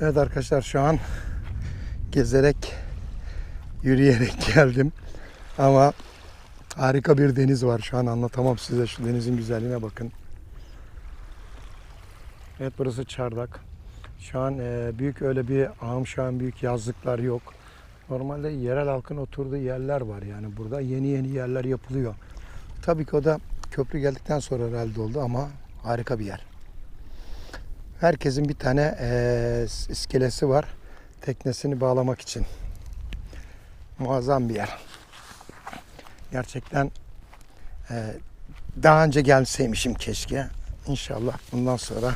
Evet arkadaşlar şu an gezerek, yürüyerek geldim. Ama harika bir deniz var şu an anlatamam size şu denizin güzelliğine bakın. Evet burası Çardak. Şu an e, büyük öyle bir ağım şu an büyük yazlıklar yok. Normalde yerel halkın oturduğu yerler var yani burada yeni yeni yerler yapılıyor. Tabii ki o da köprü geldikten sonra herhalde oldu ama harika bir yer. Herkesin bir tane eee, iskelesi var. Teknesini bağlamak için. Muazzam bir yer. Gerçekten eee, daha önce gelseymişim keşke. İnşallah bundan sonra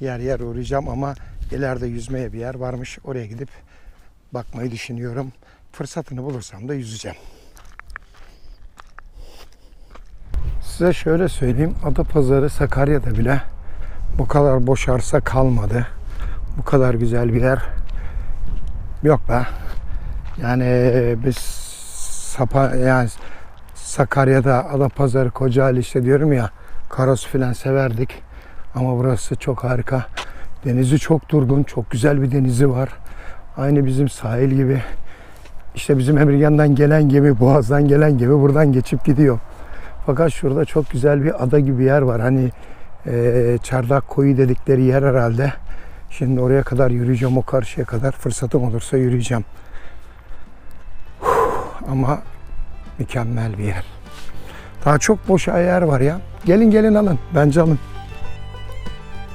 yer yer uğrayacağım ama ileride yüzmeye bir yer varmış. Oraya gidip bakmayı düşünüyorum. Fırsatını bulursam da yüzeceğim. Size şöyle söyleyeyim. Adapazarı Sakarya'da bile bu kadar boş arsa kalmadı. Bu kadar güzel bir yer yok be. Yani biz Sapa yani Sakarya'da Adapazarı Kocaeli işte diyorum ya Karos filan severdik. Ama burası çok harika. Denizi çok durgun, çok güzel bir denizi var. Aynı bizim sahil gibi. İşte bizim Emirgan'dan gelen gemi, Boğaz'dan gelen gemi buradan geçip gidiyor. Fakat şurada çok güzel bir ada gibi yer var. Hani e, Çardak Koyu dedikleri yer herhalde. Şimdi oraya kadar yürüyeceğim o karşıya kadar. Fırsatım olursa yürüyeceğim. Huh, Ama mükemmel bir yer. Daha çok boş yer var ya. Gelin gelin alın. Bence alın.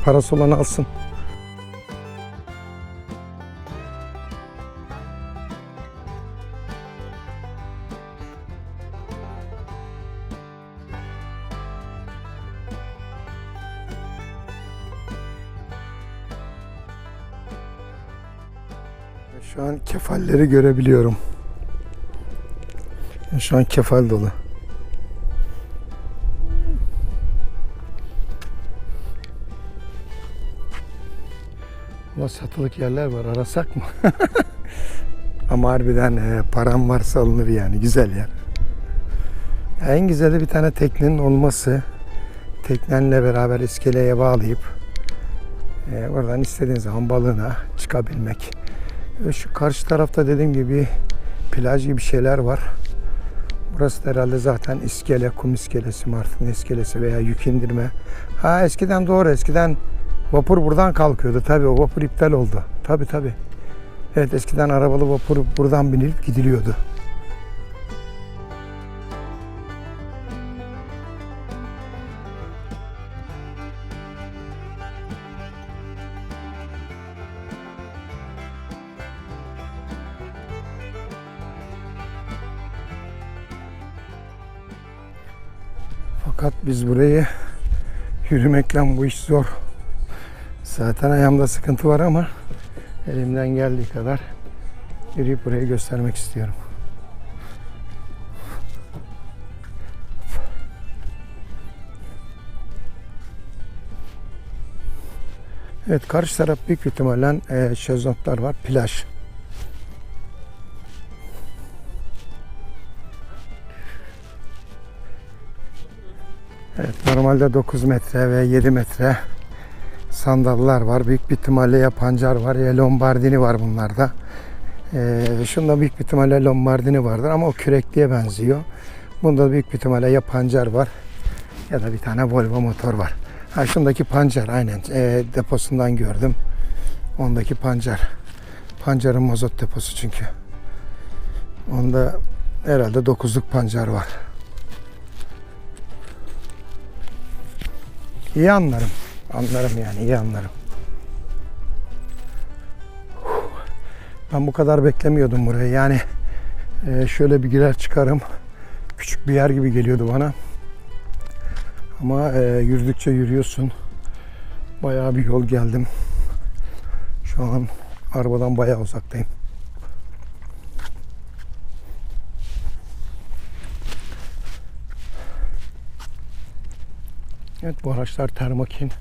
Parası olan alsın. Şu an kefalleri görebiliyorum. Şu an kefal dolu. Ama satılık yerler var. Arasak mı? Ama harbiden e, param varsa alınır yani. Güzel yer. Ya en güzeli bir tane teknenin olması. Teknenle beraber iskeleye bağlayıp e, oradan istediğin zaman balığına çıkabilmek. Şu karşı tarafta dediğim gibi plaj gibi şeyler var. Burası da herhalde zaten iskele, kum iskelesi, Martın iskelesi veya yük indirme. Ha eskiden doğru, eskiden vapur buradan kalkıyordu. Tabii o vapur iptal oldu. Tabii tabii. Evet eskiden arabalı vapur buradan binilip gidiliyordu. Biz burayı yürümekle bu iş zor. Zaten ayağımda sıkıntı var ama elimden geldiği kadar yürüyüp burayı göstermek istiyorum. Evet karşı taraf büyük ihtimalle e, şezlonglar var. Plaj. Evet normalde 9 metre ve 7 metre sandallar var. Büyük bir ihtimalle ya pancar var ya lombardini var bunlarda. Ee, şunda büyük bir ihtimalle lombardini vardır ama o kürekliye benziyor. Bunda büyük bir ihtimalle ya pancar var ya da bir tane Volvo motor var. Ha şundaki pancar aynen ee, deposundan gördüm. Ondaki pancar. Pancarın mazot deposu çünkü. Onda herhalde 9'luk pancar var. İyi anlarım. Anlarım yani iyi anlarım. Ben bu kadar beklemiyordum burayı. Yani e, şöyle bir girer çıkarım. Küçük bir yer gibi geliyordu bana. Ama e, yürüdükçe yürüyorsun. Bayağı bir yol geldim. Şu an arabadan bayağı uzaktayım. Evet bu araçlar termokin.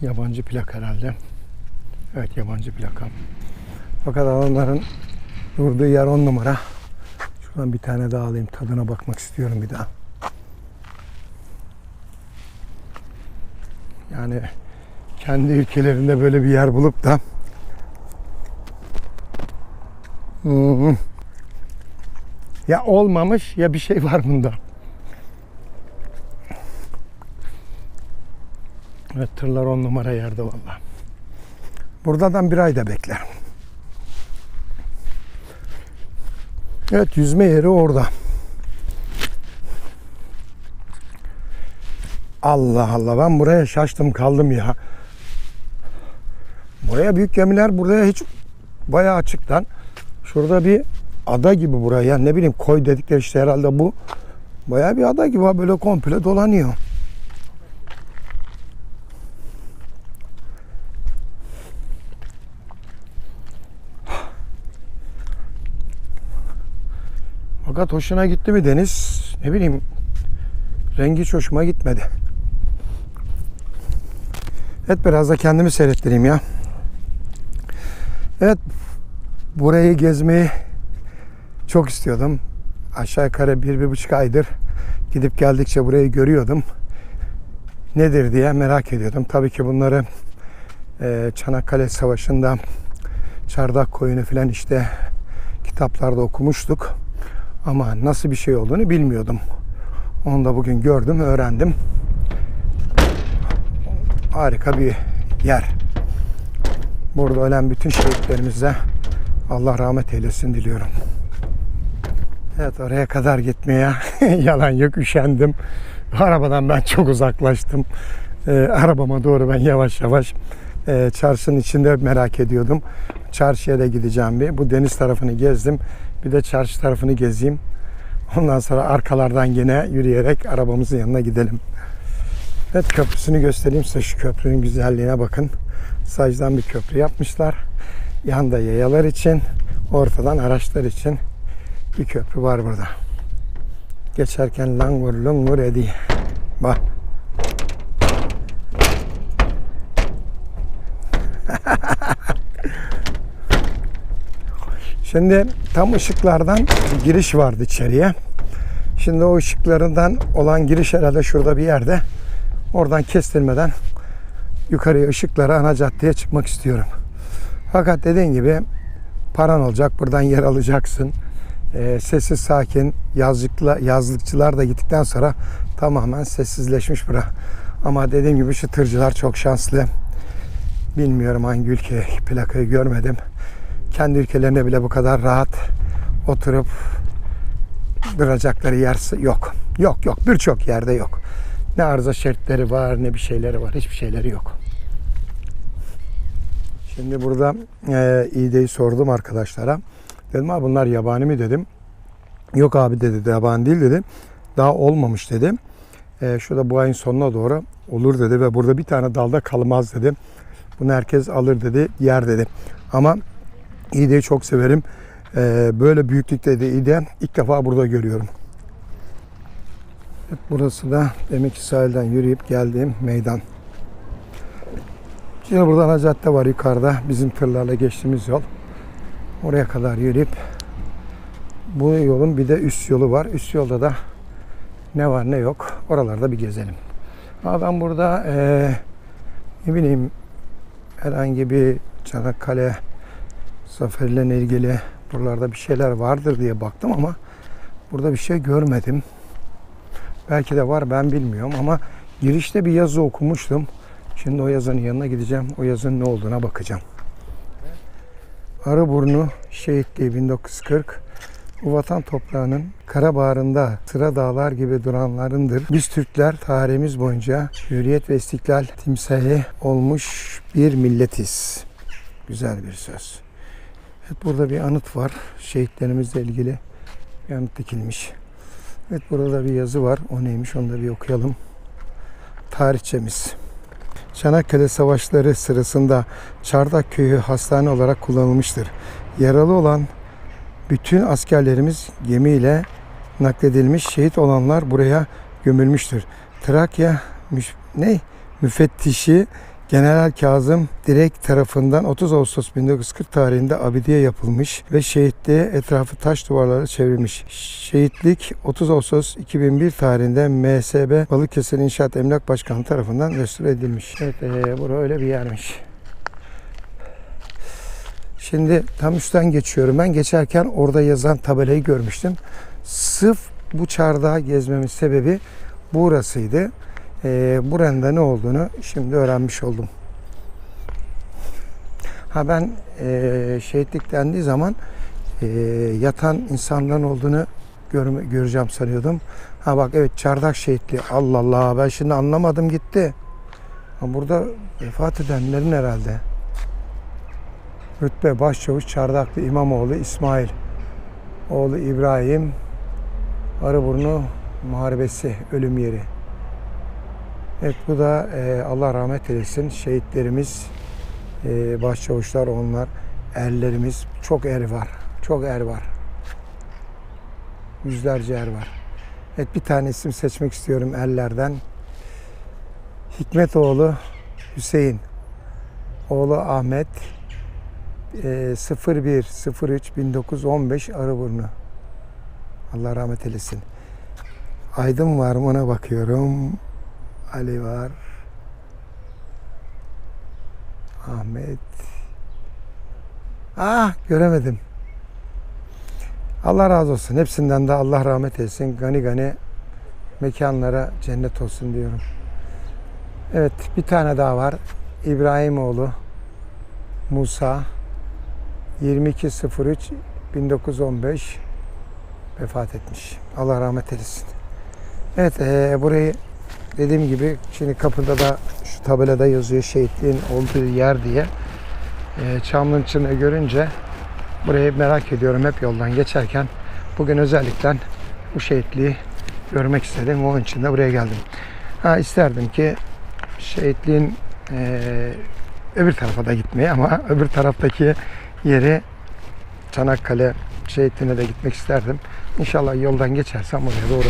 Yabancı plak herhalde. Evet yabancı plaka. Fakat adamların durduğu yer on numara. Şuradan bir tane daha alayım. Tadına bakmak istiyorum bir daha. Yani kendi ülkelerinde böyle bir yer bulup da Hmm. Ya olmamış ya bir şey var bunda. Evet tırlar on numara yerde valla. Buradan bir ayda bekler. Evet yüzme yeri orada. Allah Allah ben buraya şaştım kaldım ya. Buraya büyük gemiler buraya hiç bayağı açıktan. Şurada bir ada gibi buraya ne bileyim koy dedikleri işte herhalde bu. Bayağı bir ada gibi böyle komple dolanıyor. Fakat hoşuna gitti mi deniz? Ne bileyim rengi hiç hoşuma gitmedi. Evet biraz da kendimi seyrettireyim ya. Evet burayı gezmeyi çok istiyordum. Aşağı yukarı bir, bir buçuk aydır gidip geldikçe burayı görüyordum. Nedir diye merak ediyordum. Tabii ki bunları e, Çanakkale Savaşı'nda Çardak Koyunu falan işte kitaplarda okumuştuk. Ama nasıl bir şey olduğunu bilmiyordum. Onu da bugün gördüm, öğrendim. Harika bir yer. Burada ölen bütün şehitlerimize Allah rahmet eylesin diliyorum. Evet oraya kadar gitmeye yalan yok üşendim. Arabadan ben çok uzaklaştım. Ee, arabama doğru ben yavaş yavaş e, çarşının içinde merak ediyordum. Çarşıya da gideceğim bir. Bu deniz tarafını gezdim. Bir de çarşı tarafını gezeyim. Ondan sonra arkalardan yine yürüyerek arabamızın yanına gidelim. Evet köprüsünü göstereyim size şu köprünün güzelliğine bakın. Sacdan bir köprü yapmışlar. Yanda yayalar için, ortadan araçlar için bir köprü var burada. Geçerken langur lungur ediyor. Bak. Şimdi tam ışıklardan giriş vardı içeriye. Şimdi o ışıklarından olan giriş herhalde şurada bir yerde. Oradan kestirmeden yukarıya ışıklara ana caddeye çıkmak istiyorum. Fakat dediğin gibi paran olacak. Buradan yer alacaksın. Ee, sessiz sakin yazlıkla, yazlıkçılar da gittikten sonra tamamen sessizleşmiş bura. Ama dediğim gibi şu tırcılar çok şanslı. Bilmiyorum hangi ülke plakayı görmedim. Kendi ülkelerinde bile bu kadar rahat oturup duracakları yer yok. Yok yok birçok yerde yok. Ne arıza şeritleri var ne bir şeyleri var. Hiçbir şeyleri yok. Şimdi burada e, İğde'yi sordum arkadaşlara. Dedim abi bunlar yabani mi dedim. Yok abi dedi yabani değil dedi. Daha olmamış dedi. E, şurada bu ayın sonuna doğru olur dedi ve burada bir tane dalda kalmaz dedi. Bunu herkes alır dedi, yer dedi. Ama İğde'yi çok severim. E, böyle büyüklükte de İğde ilk defa burada görüyorum. Burası da demek ki sahilden yürüyüp geldiğim meydan. Şimdi burada ana cadde var yukarıda. Bizim tırlarla geçtiğimiz yol. Oraya kadar yürüyüp bu yolun bir de üst yolu var. Üst yolda da ne var ne yok. Oralarda bir gezelim. Ama ben burada eee ne bileyim herhangi bir Çanakkale zaferlerine ilgili buralarda bir şeyler vardır diye baktım ama burada bir şey görmedim. Belki de var ben bilmiyorum ama girişte bir yazı okumuştum. Şimdi o yazının yanına gideceğim. O yazının ne olduğuna bakacağım. Arıburnu Şehitliği 1940 bu vatan toprağının kara bağrında sıra dağlar gibi duranlarındır. Biz Türkler tarihimiz boyunca hürriyet ve istiklal timsali olmuş bir milletiz. Güzel bir söz. Evet burada bir anıt var. Şehitlerimizle ilgili bir anıt dikilmiş. Evet burada da bir yazı var. O neymiş onu da bir okuyalım. Tarihçemiz. Çanakkale Savaşları sırasında Çardak Köyü hastane olarak kullanılmıştır. Yaralı olan bütün askerlerimiz gemiyle nakledilmiş, şehit olanlar buraya gömülmüştür. Trakya müş- ne? müfettişi General Kazım Direk tarafından 30 Ağustos 1940 tarihinde abidiye yapılmış ve şehitliğe etrafı taş duvarlara çevrilmiş. Şehitlik 30 Ağustos 2001 tarihinde MSB Balıkesir İnşaat Emlak Başkanı tarafından restore edilmiş. Evet, ee, bura öyle bir yermiş. Şimdi tam üstten geçiyorum. Ben geçerken orada yazan tabelayı görmüştüm. Sırf bu çardağı gezmemin sebebi burasıydı. Ee, buranın da ne olduğunu şimdi öğrenmiş oldum. Ha ben e, şehitlik dendiği zaman e, yatan insanların olduğunu görme- göreceğim sanıyordum. Ha bak evet çardak şehitliği. Allah Allah ben şimdi anlamadım gitti. Ha burada vefat edenlerin herhalde. Rütbe Başçavuş Çardaklı İmamoğlu İsmail. Oğlu İbrahim. Arıburnu Muharebesi ölüm yeri. Evet bu da e, Allah rahmet eylesin şehitlerimiz, e, başçavuşlar onlar, erlerimiz çok er var. Çok er var. Yüzlerce er var. Evet bir tane isim seçmek istiyorum erlerden. Hikmetoğlu Hüseyin. Oğlu Ahmet. E, 01 03 1915 Arıburnu. Allah rahmet eylesin. Aydın var mı ona bakıyorum. Ali var. Ahmet. Ah göremedim. Allah razı olsun. Hepsinden de Allah rahmet eylesin. Gani gani mekanlara cennet olsun diyorum. Evet bir tane daha var. İbrahimoğlu Musa 2203 1915 vefat etmiş. Allah rahmet eylesin. Evet eee, burayı dediğim gibi şimdi kapıda da şu tabelada yazıyor şehitliğin olduğu yer diye. Eee Çamlı'nın içine görünce burayı merak ediyorum hep yoldan geçerken. Bugün özellikle bu şehitliği görmek istedim. Onun için de buraya geldim. Ha isterdim ki şehitliğin eee, öbür tarafa da gitmeyi ama öbür taraftaki yeri Çanakkale şehitliğine de gitmek isterdim. İnşallah yoldan geçersem oraya doğru.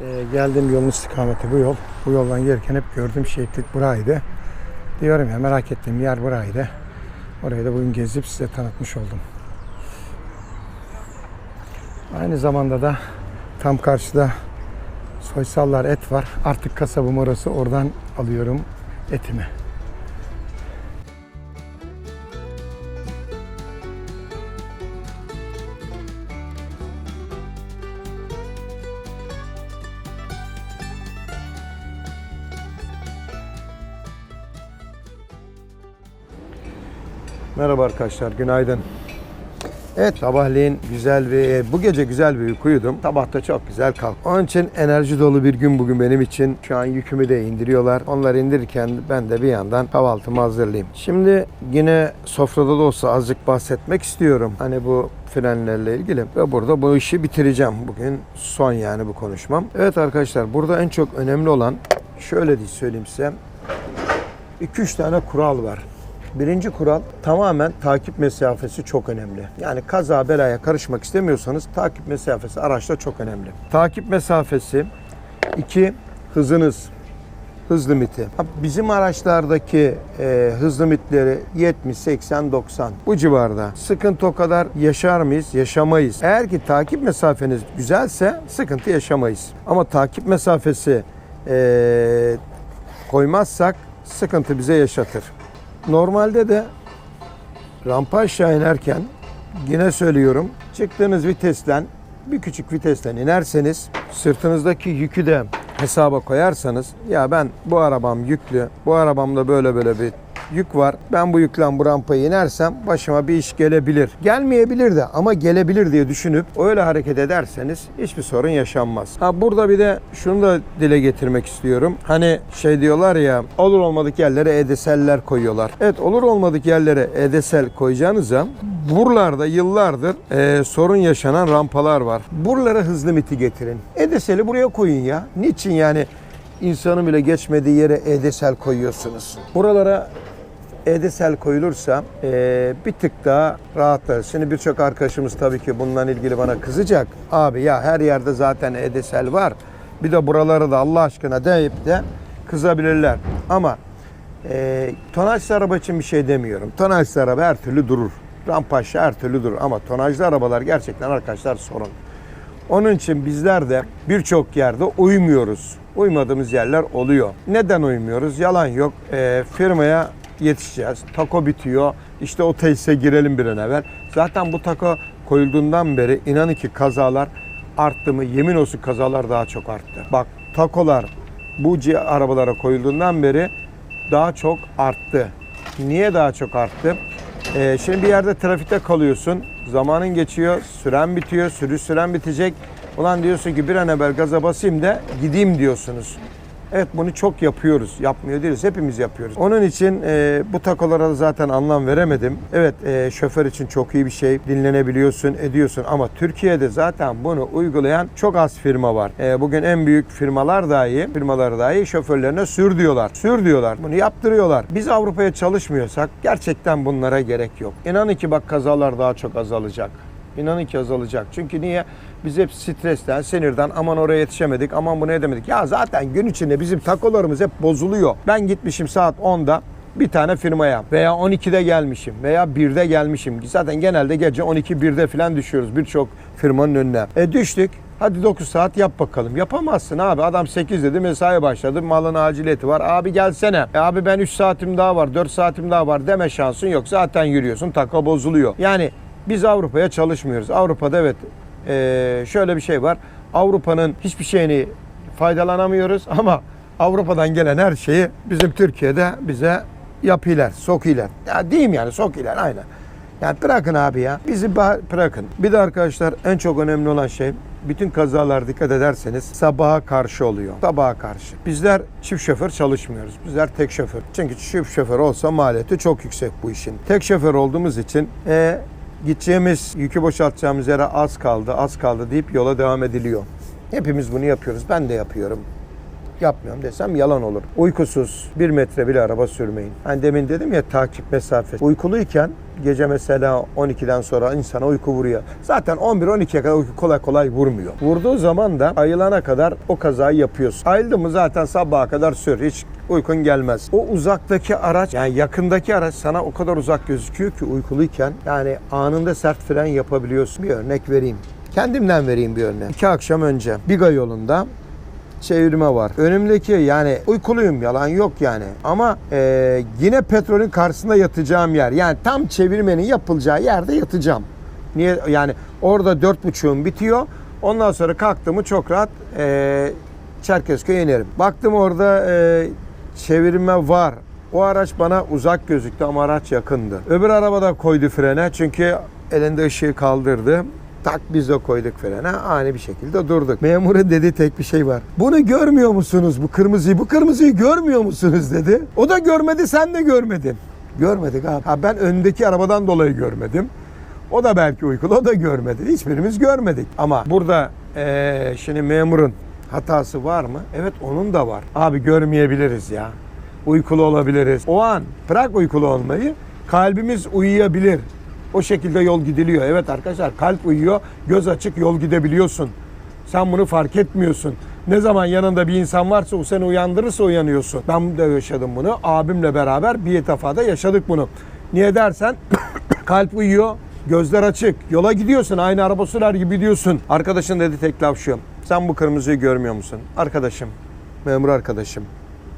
Ee, geldiğim yolun istikameti bu yol. Bu yoldan gelirken hep gördüğüm şehitlik buraydı. Diyorum ya merak ettiğim yer buraydı. Orayı da bugün gezip size tanıtmış oldum. Aynı zamanda da tam karşıda Soysallar et var. Artık kasabım orası. Oradan alıyorum etimi. Merhaba arkadaşlar, günaydın. Evet, sabahleyin güzel bir, bu gece güzel bir uyku uyudum. Sabah da çok güzel kalktım. Onun için enerji dolu bir gün bugün benim için. Şu an yükümü de indiriyorlar. Onları indirirken ben de bir yandan kahvaltımı hazırlayayım. Şimdi yine sofrada da olsa azıcık bahsetmek istiyorum. Hani bu frenlerle ilgili. Ve burada bu işi bitireceğim. Bugün son yani bu konuşmam. Evet arkadaşlar, burada en çok önemli olan şöyle diye söyleyeyim size. 2-3 tane kural var. Birinci kural tamamen takip mesafesi çok önemli. Yani kaza belaya karışmak istemiyorsanız takip mesafesi araçta çok önemli. Takip mesafesi, iki hızınız, hız limiti. Bizim araçlardaki e, hız limitleri 70, 80, 90 bu civarda. Sıkıntı o kadar yaşar mıyız? Yaşamayız. Eğer ki takip mesafeniz güzelse sıkıntı yaşamayız. Ama takip mesafesi e, koymazsak sıkıntı bize yaşatır. Normalde de rampa aşağı inerken yine söylüyorum çıktığınız vitesten bir küçük vitesten inerseniz sırtınızdaki yükü de hesaba koyarsanız ya ben bu arabam yüklü bu arabamda böyle böyle bir yük var. Ben bu yükle bu rampaya inersem başıma bir iş gelebilir. Gelmeyebilir de ama gelebilir diye düşünüp öyle hareket ederseniz hiçbir sorun yaşanmaz. Ha burada bir de şunu da dile getirmek istiyorum. Hani şey diyorlar ya olur olmadık yerlere edeseller koyuyorlar. Evet olur olmadık yerlere edesel koyacağınıza buralarda yıllardır e, sorun yaşanan rampalar var. Buralara hız limiti getirin. Edeseli buraya koyun ya. Niçin yani insanın bile geçmediği yere edesel koyuyorsunuz? Buralara edesel koyulursa e, bir tık daha rahatlar. Şimdi birçok arkadaşımız tabii ki bununla ilgili bana kızacak. Abi ya her yerde zaten edesel var. Bir de buraları da Allah aşkına deyip de kızabilirler. Ama e, tonajlı araba için bir şey demiyorum. Tonajlı araba her türlü durur. Rampa aşağı her türlü durur. Ama tonajlı arabalar gerçekten arkadaşlar sorun. Onun için bizler de birçok yerde uymuyoruz. Uymadığımız yerler oluyor. Neden uymuyoruz? Yalan yok. Ee, firmaya yetişeceğiz. Tako bitiyor. İşte o tesise girelim bir an evvel. Zaten bu tako koyulduğundan beri inanın ki kazalar arttı mı? Yemin olsun kazalar daha çok arttı. Bak takolar bu arabalara koyulduğundan beri daha çok arttı. Niye daha çok arttı? Ee, şimdi bir yerde trafikte kalıyorsun. Zamanın geçiyor, süren bitiyor, sürüş süren bitecek. Ulan diyorsun ki bir an evvel gaza basayım da gideyim diyorsunuz. Evet bunu çok yapıyoruz. Yapmıyor değiliz. Hepimiz yapıyoruz. Onun için e, bu takolara zaten anlam veremedim. Evet e, şoför için çok iyi bir şey. Dinlenebiliyorsun, ediyorsun ama Türkiye'de zaten bunu uygulayan çok az firma var. E, bugün en büyük firmalar dahi, firmalar dahi şoförlerine sür diyorlar. Sür diyorlar. Bunu yaptırıyorlar. Biz Avrupa'ya çalışmıyorsak gerçekten bunlara gerek yok. İnanın ki bak kazalar daha çok azalacak. İnanın ki azalacak. Çünkü niye? Biz hep stresten, sinirden aman oraya yetişemedik, aman bunu edemedik. Ya zaten gün içinde bizim takolarımız hep bozuluyor. Ben gitmişim saat 10'da bir tane firmaya veya 12'de gelmişim veya 1'de gelmişim. Zaten genelde gece 12 1'de falan düşüyoruz birçok firmanın önüne. E düştük. Hadi 9 saat yap bakalım. Yapamazsın abi. Adam 8 dedi mesai başladı. Malın aciliyeti var. Abi gelsene. E abi ben 3 saatim daha var, 4 saatim daha var deme şansın yok. Zaten yürüyorsun. Taka bozuluyor. Yani biz Avrupa'ya çalışmıyoruz. Avrupa'da evet eee, şöyle bir şey var. Avrupa'nın hiçbir şeyini faydalanamıyoruz ama Avrupa'dan gelen her şeyi bizim Türkiye'de bize yapıyorlar, sokuyorlar. Ya diyeyim yani sokuyorlar aynen. Yani bırakın abi ya. Bizi bırakın. Bir de arkadaşlar en çok önemli olan şey bütün kazalar dikkat ederseniz sabaha karşı oluyor. Sabaha karşı. Bizler çift şoför çalışmıyoruz. Bizler tek şoför. Çünkü çift şoför olsa maliyeti çok yüksek bu işin. Tek şoför olduğumuz için e, gideceğimiz, yükü boşaltacağımız yere az kaldı, az kaldı deyip yola devam ediliyor. Hepimiz bunu yapıyoruz. Ben de yapıyorum yapmıyorum desem yalan olur. Uykusuz bir metre bile araba sürmeyin. Hani demin dedim ya takip mesafesi. Uykuluyken gece mesela 12'den sonra insana uyku vuruyor. Zaten 11-12'ye kadar uyku kolay kolay vurmuyor. Vurduğu zaman da ayılana kadar o kazayı yapıyorsun. Ayıldı mı zaten sabaha kadar sür. Hiç uykun gelmez. O uzaktaki araç yani yakındaki araç sana o kadar uzak gözüküyor ki uykuluyken yani anında sert fren yapabiliyorsun. Bir örnek vereyim. Kendimden vereyim bir örnek. İki akşam önce Biga yolunda çevirme var. Önümdeki yani uykuluyum yalan yok yani. Ama e, yine petrolün karşısında yatacağım yer. Yani tam çevirmenin yapılacağı yerde yatacağım. Niye? Yani orada dört buçuğum bitiyor. Ondan sonra kalktığımı çok rahat e, Çerkezköy'e inerim. Baktım orada e, çevirme var. O araç bana uzak gözüktü ama araç yakındı. Öbür arabada koydu frene çünkü elinde ışığı kaldırdı. Tak biz de koyduk frene ani bir şekilde durduk. Memurun dediği tek bir şey var. Bunu görmüyor musunuz bu kırmızıyı? Bu kırmızıyı görmüyor musunuz dedi. O da görmedi sen de görmedin. Görmedik abi. Ha, ben öndeki arabadan dolayı görmedim. O da belki uykulu o da görmedi. Hiçbirimiz görmedik. Ama burada eee, şimdi memurun hatası var mı? Evet onun da var. Abi görmeyebiliriz ya. Uykulu olabiliriz. O an bırak uykulu olmayı kalbimiz uyuyabilir. O şekilde yol gidiliyor. Evet arkadaşlar kalp uyuyor, göz açık yol gidebiliyorsun. Sen bunu fark etmiyorsun. Ne zaman yanında bir insan varsa o seni uyandırırsa uyanıyorsun. Ben de yaşadım bunu. Abimle beraber bir defada yaşadık bunu. Niye dersen kalp uyuyor, gözler açık. Yola gidiyorsun aynı araba sürer gibi gidiyorsun. Arkadaşın dedi tek laf şu. Sen bu kırmızıyı görmüyor musun? Arkadaşım, memur arkadaşım.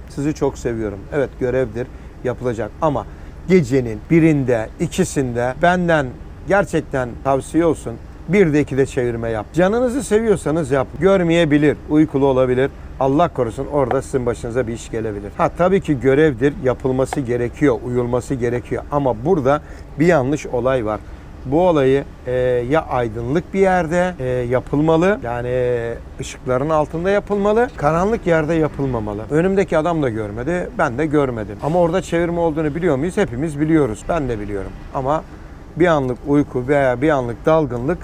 Sizi çok seviyorum. Evet görevdir, yapılacak ama gecenin birinde, ikisinde benden gerçekten tavsiye olsun. Bir de iki de çevirme yap. Canınızı seviyorsanız yap. Görmeyebilir, uykulu olabilir. Allah korusun orada sizin başınıza bir iş gelebilir. Ha tabii ki görevdir, yapılması gerekiyor, uyulması gerekiyor. Ama burada bir yanlış olay var. Bu olayı e, ya aydınlık bir yerde e, yapılmalı. Yani e, ışıkların altında yapılmalı. Karanlık yerde yapılmamalı. Önümdeki adam da görmedi, ben de görmedim. Ama orada çevirme olduğunu biliyor muyuz? Hepimiz biliyoruz. Ben de biliyorum. Ama bir anlık uyku veya bir anlık dalgınlık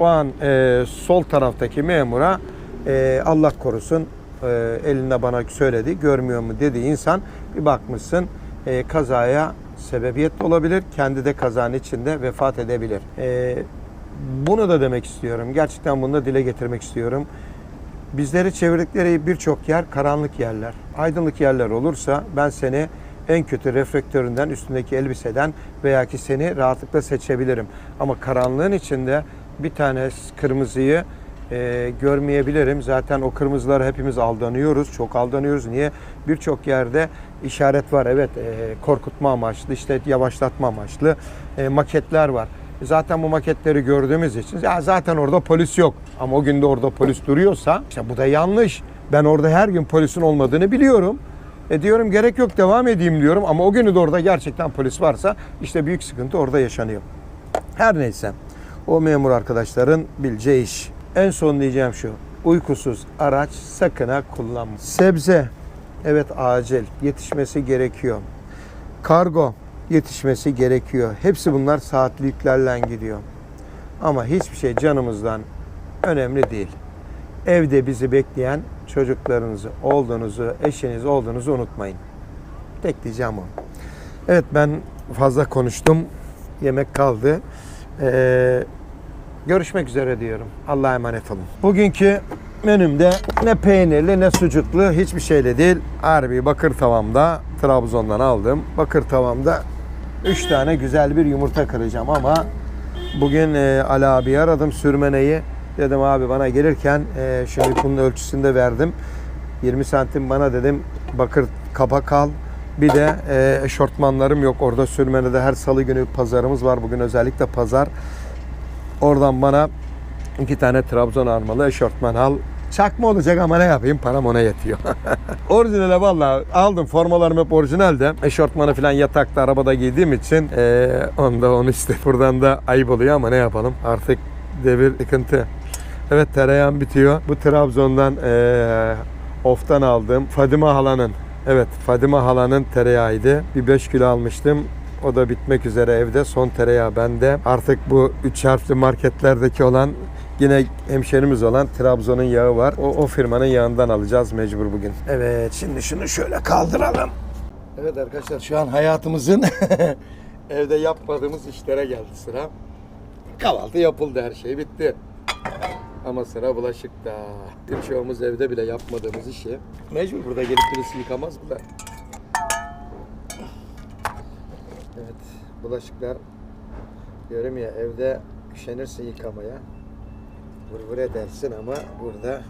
o an e, sol taraftaki memura e, Allah korusun e, elinde bana söyledi, görmüyor mu dedi insan bir bakmışsın e, kazaya sebebiyet de olabilir. Kendi de kazanın içinde vefat edebilir. E, bunu da demek istiyorum. Gerçekten bunu da dile getirmek istiyorum. Bizleri çevirdikleri birçok yer karanlık yerler. Aydınlık yerler olursa ben seni en kötü reflektöründen, üstündeki elbiseden veya ki seni rahatlıkla seçebilirim. Ama karanlığın içinde bir tane kırmızıyı e, görmeyebilirim. Zaten o kırmızılara hepimiz aldanıyoruz. Çok aldanıyoruz. Niye? Birçok yerde işaret var. Evet e, korkutma amaçlı, işte yavaşlatma amaçlı e, maketler var. Zaten bu maketleri gördüğümüz için ya zaten orada polis yok. Ama o gün de orada polis duruyorsa işte bu da yanlış. Ben orada her gün polisin olmadığını biliyorum. E diyorum gerek yok devam edeyim diyorum ama o günü de orada gerçekten polis varsa işte büyük sıkıntı orada yaşanıyor. Her neyse o memur arkadaşların bileceği iş. En son diyeceğim şu. Uykusuz araç sakın ha kullanma. Sebze evet acil yetişmesi gerekiyor. Kargo yetişmesi gerekiyor. Hepsi bunlar saatli yüklerle gidiyor. Ama hiçbir şey canımızdan önemli değil. Evde bizi bekleyen çocuklarınızı olduğunuzu, eşiniz olduğunuzu unutmayın. Tek diyeceğim o. Evet ben fazla konuştum. Yemek kaldı. Ee, görüşmek üzere diyorum. Allah'a emanet olun. Bugünkü menümde ne peynirli ne sucuklu hiçbir şeyle değil. Harbi bakır tavamda Trabzon'dan aldım. Bakır tavamda 3 tane güzel bir yumurta kıracağım ama bugün e, Ali abi aradım sürmeneyi. Dedim abi bana gelirken e, şimdi bunun ölçüsünde verdim. 20 santim bana dedim bakır kapak al. Bir de e, eşortmanlarım yok. Orada sürmenede her salı günü pazarımız var. Bugün özellikle pazar. Oradan bana iki tane Trabzon armalı eşortman al. Çakma olacak ama ne yapayım param ona yetiyor. Orijinale valla aldım formalarım hep orijinalde. Eşortmanı falan yatakta arabada giydiğim için eee onda onu işte buradan da ayıp oluyor ama ne yapalım artık devir sıkıntı. Evet tereyağım bitiyor. Bu Trabzon'dan eee oftan aldığım Fadime halanın Evet Fadime halanın tereyağıydı. Bir 5 kilo almıştım. O da bitmek üzere evde. Son tereyağı bende. Artık bu üç harfli marketlerdeki olan yine hemşerimiz olan Trabzon'un yağı var. O, o firmanın yağından alacağız mecbur bugün. Evet şimdi şunu şöyle kaldıralım. Evet arkadaşlar şu an hayatımızın evde yapmadığımız işlere geldi sıra. Kahvaltı yapıldı her şey bitti. Ama sıra bulaşıkta. Birçoğumuz evde bile yapmadığımız işi. Mecbur burada gelip birisi yıkamaz mı da? Evet, bulaşıklar diyorum ya evde üşenirsin yıkamaya. Vır vır edersin ama burada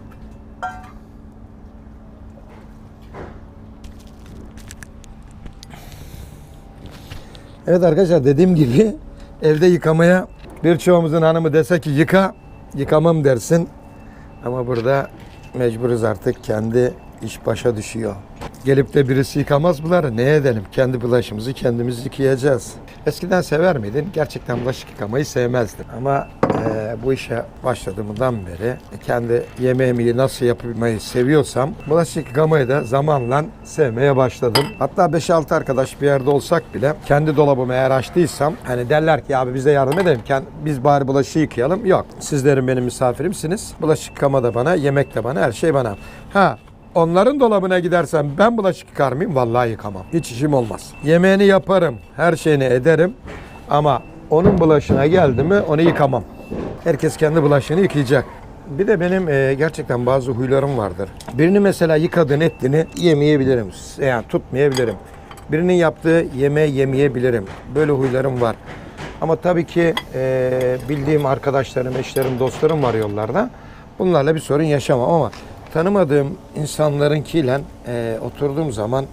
Evet arkadaşlar dediğim gibi evde yıkamaya birçoğumuzun hanımı dese ki yıka yıkamam dersin. Ama burada mecburuz artık kendi iş başa düşüyor. Gelip de birisi yıkamaz bunları. Ne edelim? Kendi bulaşımızı kendimiz yıkayacağız. Eskiden sever miydin? Gerçekten bulaşık yıkamayı sevmezdim. Ama e, bu işe başladığımdan beri kendi yemeğimi nasıl yapmayı seviyorsam bulaşık yıkamayı da zamanla sevmeye başladım. Hatta 5-6 arkadaş bir yerde olsak bile kendi dolabımı eğer açtıysam hani derler ki abi bize yardım edelim. Biz bari bulaşığı yıkayalım. Yok. Sizlerin benim misafirimsiniz. Bulaşık yıkama da bana, yemek de bana, her şey bana. Ha Onların dolabına gidersem ben bulaşık yıkar mıyım? Vallahi yıkamam. Hiç işim olmaz. Yemeğini yaparım, her şeyini ederim. Ama onun bulaşığına geldi mi onu yıkamam. Herkes kendi bulaşığını yıkayacak. Bir de benim e, gerçekten bazı huylarım vardır. Birini mesela yıkadığın ettiğini yemeyebilirim. Yani tutmayabilirim. Birinin yaptığı yemeği yemeyebilirim. Böyle huylarım var. Ama tabii ki e, bildiğim arkadaşlarım, eşlerim, dostlarım var yollarda. Bunlarla bir sorun yaşamam ama tanımadığım insanlarınkiyle e, oturduğum zaman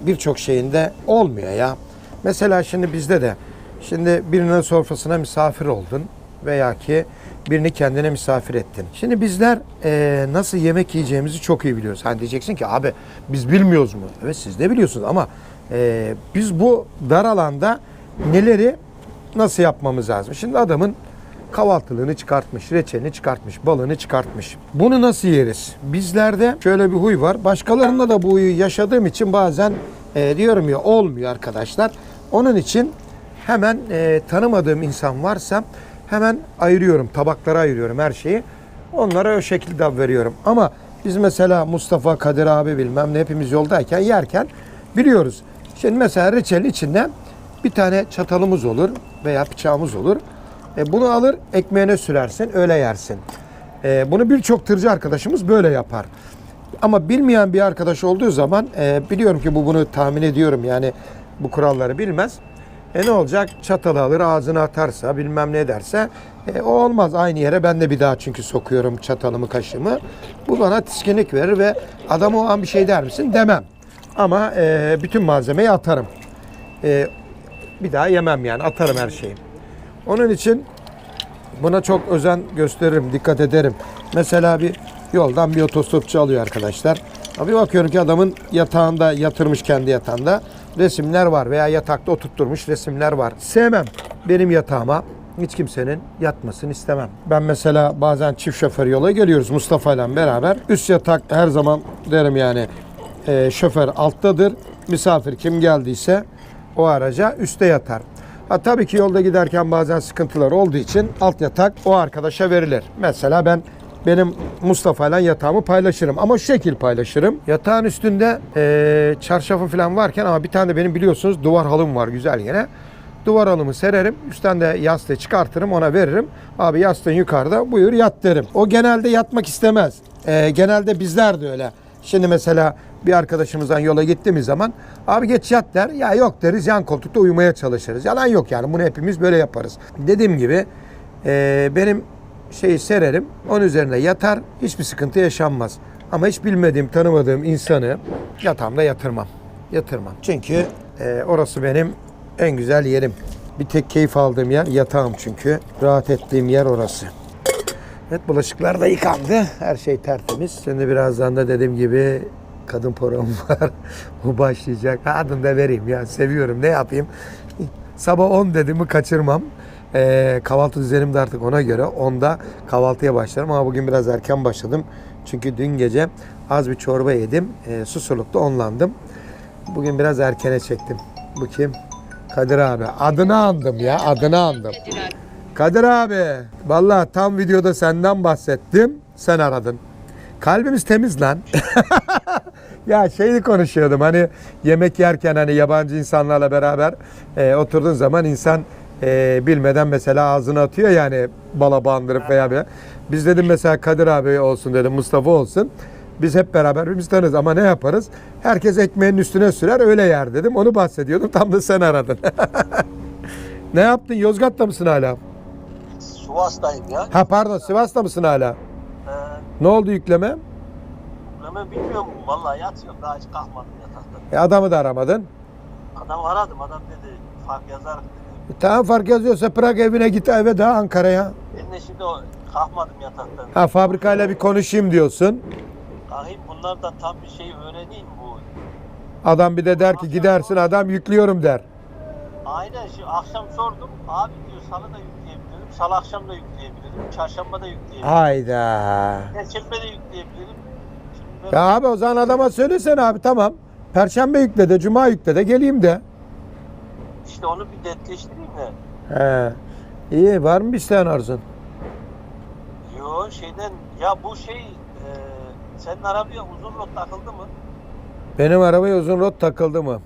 birçok şeyinde olmuyor ya. Mesela şimdi bizde de şimdi birinin sofrasına misafir oldun veya ki birini kendine misafir ettin. Şimdi bizler e, nasıl yemek yiyeceğimizi çok iyi biliyoruz. Hani diyeceksin ki abi biz bilmiyoruz mu? Evet siz de biliyorsunuz ama e, biz bu dar alanda neleri nasıl yapmamız lazım? Şimdi adamın kahvaltılığını çıkartmış, reçelini çıkartmış, balını çıkartmış. Bunu nasıl yeriz? Bizlerde şöyle bir huy var. Başkalarında da bu huyu yaşadığım için bazen e, diyorum ya olmuyor arkadaşlar. Onun için hemen e, tanımadığım insan varsa hemen ayırıyorum, tabaklara ayırıyorum her şeyi. Onlara o şekilde veriyorum. Ama biz mesela Mustafa, Kadir abi bilmem ne hepimiz yoldayken yerken biliyoruz. Şimdi mesela reçelin içinde bir tane çatalımız olur veya bıçağımız olur. E, bunu alır ekmeğine sürersin öyle yersin. E, bunu birçok tırcı arkadaşımız böyle yapar. Ama bilmeyen bir arkadaş olduğu zaman e, biliyorum ki bu bunu tahmin ediyorum yani bu kuralları bilmez. E ne olacak? Çatalı alır ağzına atarsa bilmem ne derse e, o olmaz. Aynı yere ben de bir daha çünkü sokuyorum çatalımı kaşığımı. Bu bana tiskinlik verir ve adama o an bir şey der misin demem. Ama e, bütün malzemeyi atarım. E, bir daha yemem yani atarım her şeyi. Onun için buna çok özen gösteririm, dikkat ederim. Mesela bir yoldan bir otostopçu alıyor arkadaşlar. Abi bakıyorum ki adamın yatağında yatırmış kendi yatağında resimler var veya yatakta oturtturmuş resimler var. Sevmem benim yatağıma hiç kimsenin yatmasını istemem. Ben mesela bazen çift şoför yola geliyoruz Mustafa ile beraber. Üst yatak her zaman derim yani e, şoför alttadır. Misafir kim geldiyse o araca üstte yatar. Ha, tabii ki yolda giderken bazen sıkıntılar olduğu için alt yatak o arkadaşa verilir. Mesela ben benim Mustafa ile yatağımı paylaşırım ama şu şekil paylaşırım. Yatağın üstünde eee çarşafı falan varken ama bir tane de benim biliyorsunuz duvar halım var güzel yine. Duvar halımı sererim. Üstten de yastığı çıkartırım ona veririm. Abi yastığın yukarıda buyur yat derim. O genelde yatmak istemez. Eee, genelde bizler de öyle. Şimdi mesela bir arkadaşımızdan yola gittiğimiz zaman abi geç yat der. Ya yok deriz yan koltukta uyumaya çalışırız. Yalan yok yani bunu hepimiz böyle yaparız. Dediğim gibi eee, benim şeyi sererim. Onun üzerine yatar. Hiçbir sıkıntı yaşanmaz. Ama hiç bilmediğim, tanımadığım insanı yatağımda yatırmam. Yatırmam. Çünkü eee, orası benim en güzel yerim. Bir tek keyif aldığım yer yatağım çünkü. Rahat ettiğim yer orası. Evet bulaşıklar da yıkandı. Her şey tertemiz. Şimdi birazdan da dediğim gibi kadın programı var. o başlayacak. Ha, Adını da vereyim ya. Seviyorum. Ne yapayım? Sabah 10 dediğimi kaçırmam. Ee, kahvaltı düzenim de artık ona göre. 10'da kahvaltıya başlarım ama bugün biraz erken başladım. Çünkü dün gece az bir çorba yedim. Ee, susurlukta onlandım. Bugün biraz erkene çektim. Bu kim? Kadir abi. Adını andım ya. Adını andım. Kadir abi, vallahi tam videoda senden bahsettim, sen aradın. Kalbimiz temiz lan. ya şeyi konuşuyordum hani yemek yerken hani yabancı insanlarla beraber e, oturduğun zaman insan e, bilmeden mesela ağzına atıyor yani bala bandırıp veya bir. Biz dedim mesela Kadir abi olsun dedim Mustafa olsun. Biz hep beraber birbirimizi tanırız ama ne yaparız? Herkes ekmeğin üstüne sürer öyle yer dedim. Onu bahsediyordum tam da sen aradın. ne yaptın? Yozgat'ta mısın hala? Sivas'tayım ya. Ha pardon Sivas'ta mısın hala? Ee, Ne oldu yükleme? ben bilmiyorum vallahi yatıyorum daha hiç kalkmadım yataktan. E, adamı da aramadın. Adam aradım adam dedi fark yazarım dedi. Tamam fark yazıyorsa Prag evine git eve daha Ankara'ya. Ben de şimdi o kalkmadım yataktan. Ha fabrikayla bir konuşayım diyorsun. Kalkayım bunlardan tam bir şey öğreneyim bu. Adam bir de der ki gidersin adam yüklüyorum der. Aynen şimdi akşam sordum abi diyor salı da yükleyebilirim. Salı akşam da yükleyebilirim. Çarşamba da yükleyebilirim. Hayda. Perşembe de yükleyebilirim. Şimdi ben Ya abi o zaman adama söylesene abi tamam. Perşembe yükle de, cuma yükle de geleyim de. İşte onu bir netleştireyim de. He. İyi var mı bir isteyen arzun? Yo şeyden ya bu şey e, senin arabaya uzun rot takıldı mı? Benim arabaya uzun rot takıldı mı?